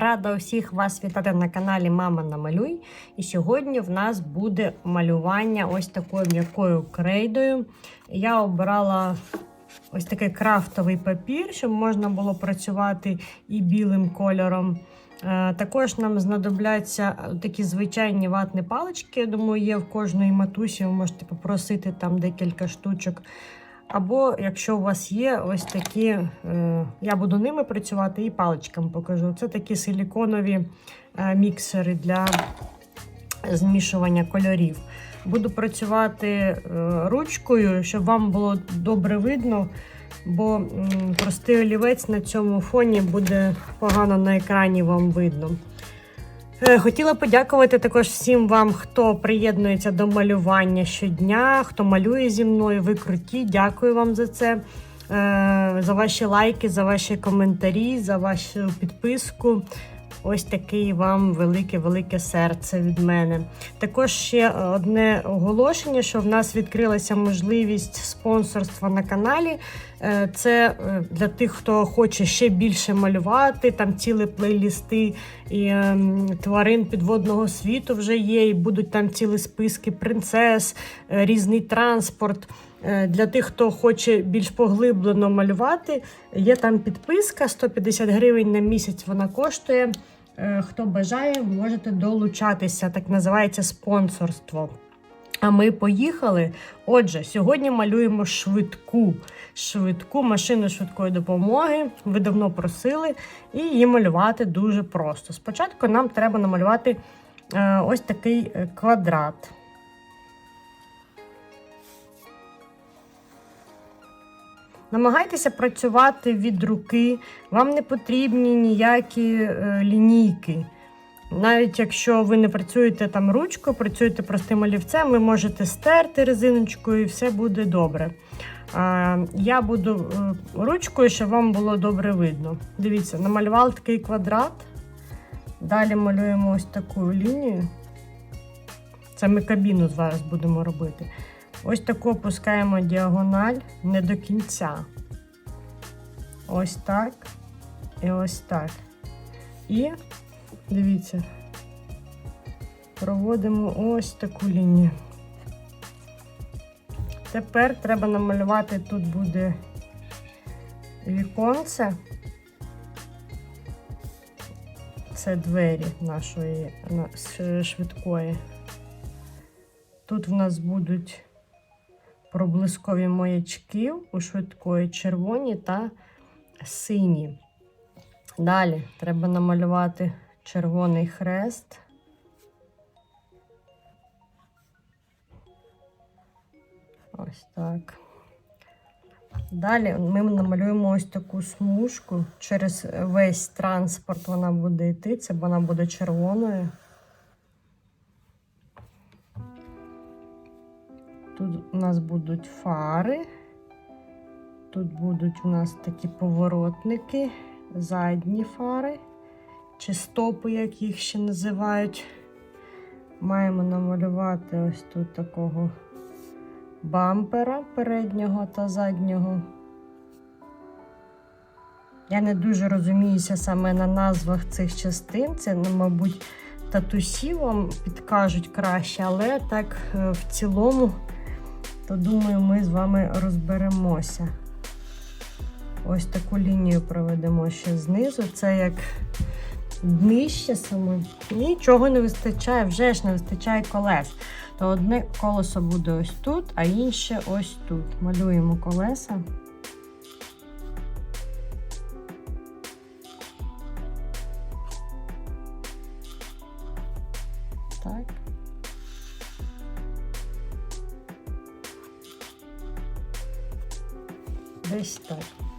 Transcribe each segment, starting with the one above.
рада усіх вас вітати на каналі Мама Намалюй. І сьогодні в нас буде малювання ось такою м'якою крейдою. Я обрала ось такий крафтовий папір, щоб можна було працювати і білим кольором. Е, Також нам знадобляться такі звичайні ватні палички. Я думаю, є в кожної матусі. Ви можете попросити там декілька штучок. Або якщо у вас є ось такі, е, я буду ними працювати і паличками покажу. Це такі силіконові е, міксери для змішування кольорів. Буду працювати е, ручкою, щоб вам було добре видно, бо простий олівець на цьому фоні буде погано на екрані вам видно. Е, Хотіла подякувати також всім вам, хто приєднується до малювання щодня, хто малює зі мною. Ви круті. Дякую вам за це. Е, За ваші лайки, за ваші коментарі, за вашу підписку. Ось такий вам велике-велике серце від мене. Також ще одне оголошення, що в нас відкрилася можливість спонсорства на каналі. Е, Це е, для тих, хто хоче ще більше малювати, там цілі плейлісти і ем, тварин підводного світу вже є, і будуть там цілі списки принцес, е, різний транспорт. Для тих, хто хоче більш поглиблено малювати, є там підписка 150 гривень на місяць. Вона коштує. Хто бажає, можете долучатися. Так називається спонсорство. А ми поїхали. Отже, сьогодні малюємо швидку, швидку машину швидкої допомоги. Ви давно просили, і її малювати дуже просто. Спочатку нам треба намалювати е, ось такий е, квадрат. Намагайтеся працювати від руки, вам не потрібні ніякі е, лінійки. Навіть якщо ви не працюєте там ручкою, працюєте простим олівцем, ви можете стерти резиночкою і все буде добре. Я буду е, ручкою, щоб вам було добре видно. Дивіться, намалювали такий квадрат. Далі малюємо ось таку лінію. Це ми кабіну зараз будемо робити. Ось таку опускаємо діагональ не до кінця. Ось так. І ось так. І дивіться, проводимо ось таку лінію. Тепер треба намалювати, тут буде віконце. Це двері нашої швидкої. Тут в нас будуть проблискові маячки у швидкої червоні та сині. Далі треба намалювати червоний хрест. Ось так. Далі ми намалюємо ось таку смужку. Через весь транспорт вона буде йти, це вона буде червоною. Тут у нас будуть фари. Тут будуть у нас такі поворотники, задні фари, чи стопи, як їх ще називають. Маємо намалювати ось тут такого бампера переднього та заднього. Я не дуже розуміюся саме на назвах цих частин. Це, ну, мабуть, татусі вам підкажуть краще, але так е, в цілому, то думаю, ми з вами розберемося. Ось таку лінію проведемо ще знизу. Це як днище саме. Нічого не вистачає, вже ж не вистачає колес. То одне колесо буде ось тут, а інше ось тут. Малюємо колеса. Так. Десь так.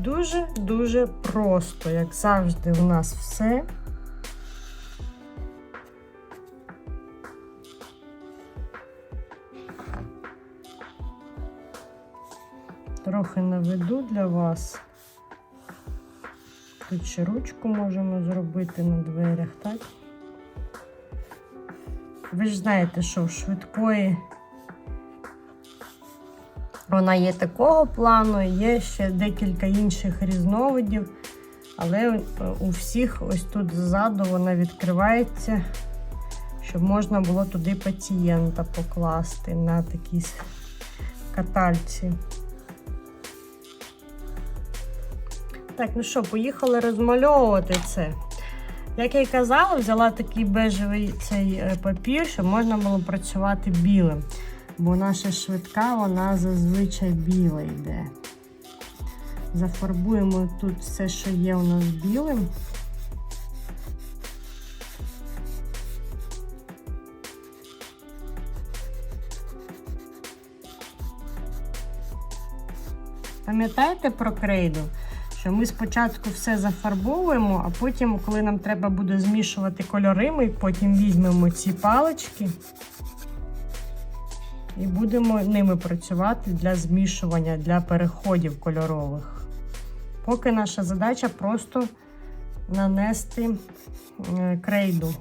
Дуже-дуже просто, як завжди, у нас все. Трохи наведу для вас. Тут ще ручку можемо зробити на дверях, так? Ви ж знаєте, що в швидкої вона є такого плану, є ще декілька інших різновидів. Але е, у всіх ось тут ззаду вона відкривається, щоб можна було туди пацієнта покласти на такій катальці. Так, ну що, поїхали розмальовувати це. Як я й казала, взяла такий бежевий цей е, папір, щоб можна було працювати білим. Бо наша швидка, вона зазвичай біла йде. Зафарбуємо тут все, що є у нас білим. Пам'ятаєте про крейду? Що ми спочатку все зафарбовуємо, а потім, коли нам треба буде змішувати кольори, ми потім візьмемо ці палички і будемо ними працювати для змішування, для переходів кольорових. Поки наша задача просто нанести е, крейду.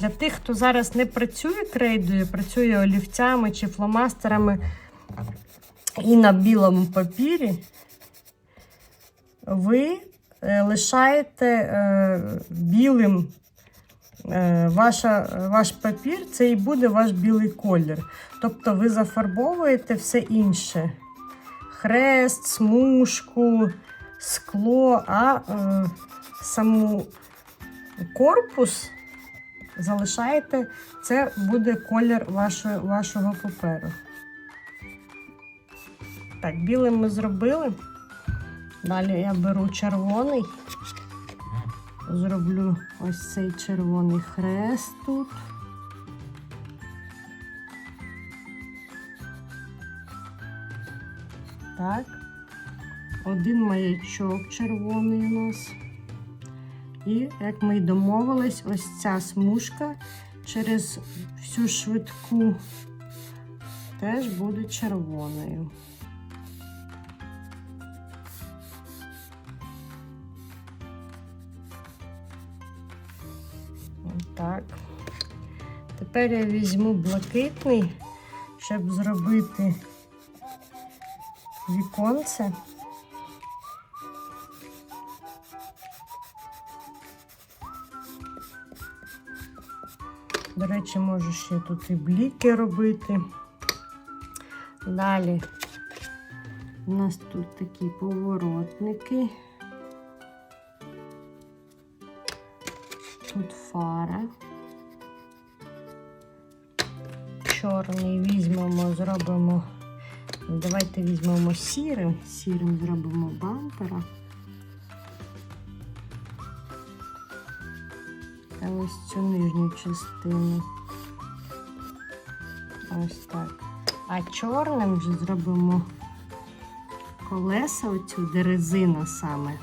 Для тих, хто зараз не працює крейдою, працює олівцями чи фломастерами і на білому папірі, ви е, лишаєте е, білим ваша, ваш папір, це і буде ваш білий колір. Тобто ви зафарбовуєте все інше: хрест, смужку, скло, а е, саму корпус залишаєте, це буде колір вашого, вашого паперу. Так, білим ми зробили. Далі я беру червоний, зроблю ось цей червоний хрест тут. Так. Один маячок червоний у нас. І, як ми й домовились, ось ця смужка через всю швидку теж буде червоною. Так. Тепер я візьму блакитний, щоб зробити віконце. До речі, можу ще тут і бліки робити. Далі у нас тут такі поворотники. Тут фара. Чорний візьмемо, зробимо. Давайте візьмемо сірим, сірим зробимо бампера. Та ось цю нижню частину. Ось так. А чорним вже зробимо колеса, оцю, де резина саме.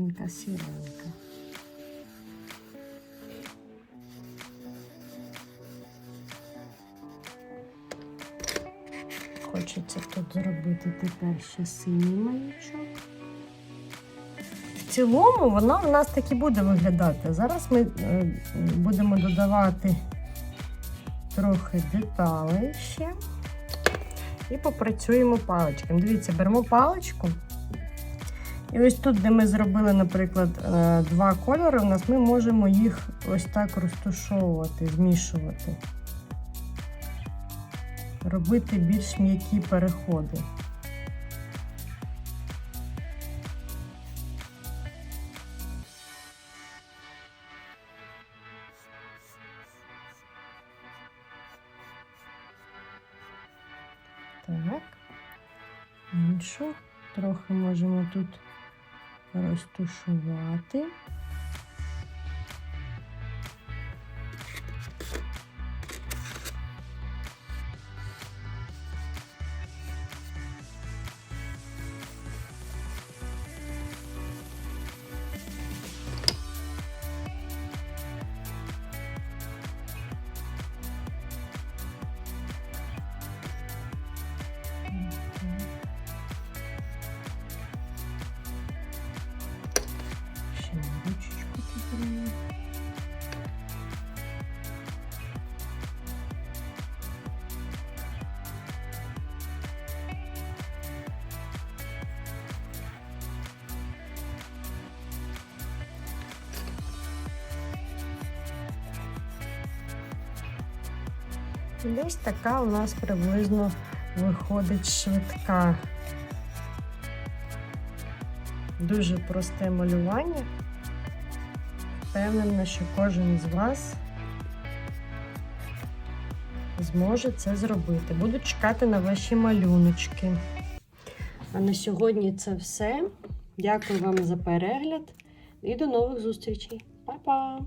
Серединка сіренька. Хочеться тут зробити тепер ще синій маячок. В цілому воно в нас так і буде виглядати. Зараз ми е, будемо додавати трохи деталей ще і попрацюємо паличками. Дивіться, беремо паличку. І ось тут, де ми зробили, наприклад, е, два кольори, у нас ми можемо їх ось так розташовувати, змішувати. Робити більш м'які переходи. Так, іншу трохи можемо тут розташувати. Десь така у нас приблизно виходить швидка. Дуже просте малювання. Впевнена, що кожен з вас зможе це зробити. Буду чекати на ваші малюночки. А на сьогодні це все. Дякую вам за перегляд і до нових зустрічей. Па-па!